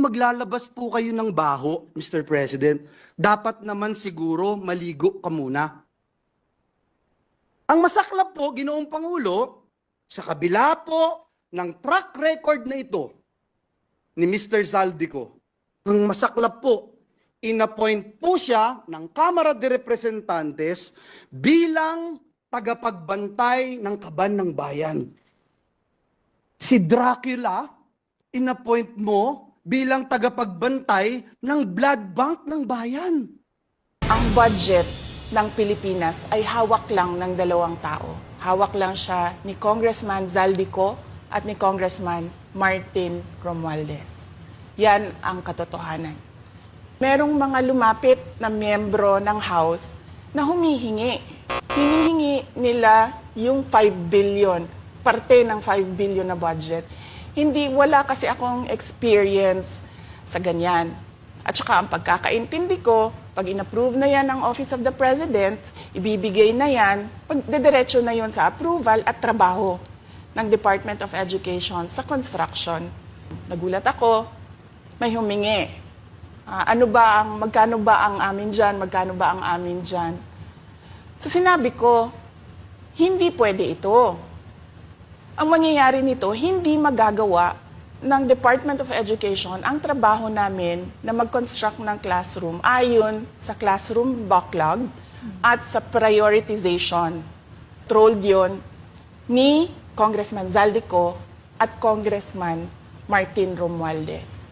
maglalabas po kayo ng baho, Mr. President, dapat naman siguro maligo ka muna. Ang masaklap po, Ginoong Pangulo, sa kabila po ng track record na ito ni Mr. Zaldico, ang masaklap po, inappoint po siya ng Kamara de Representantes bilang tagapagbantay ng kaban ng bayan. Si Dracula, inappoint mo bilang tagapagbantay ng blood bank ng bayan. Ang budget ng Pilipinas ay hawak lang ng dalawang tao. Hawak lang siya ni Congressman Zaldico at ni Congressman Martin Romualdez. Yan ang katotohanan. Merong mga lumapit na miyembro ng House na humihingi. Hinihingi nila yung 5 billion, parte ng 5 billion na budget. Hindi, wala kasi akong experience sa ganyan. At saka ang pagkakaintindi ko, pag inapprove na yan ng Office of the President, ibibigay na yan, pagdediretso na yon sa approval at trabaho ng Department of Education sa construction. Nagulat ako, may humingi. Ah, ano ba ang, magkano ba ang amin dyan, magkano ba ang amin dyan? So sinabi ko, hindi pwede ito. Ang mangyayari nito, hindi magagawa ng Department of Education ang trabaho namin na mag-construct ng classroom ayon sa classroom backlog at sa prioritization. Trolled yun ni Congressman Zaldico at Congressman Martin Romualdez.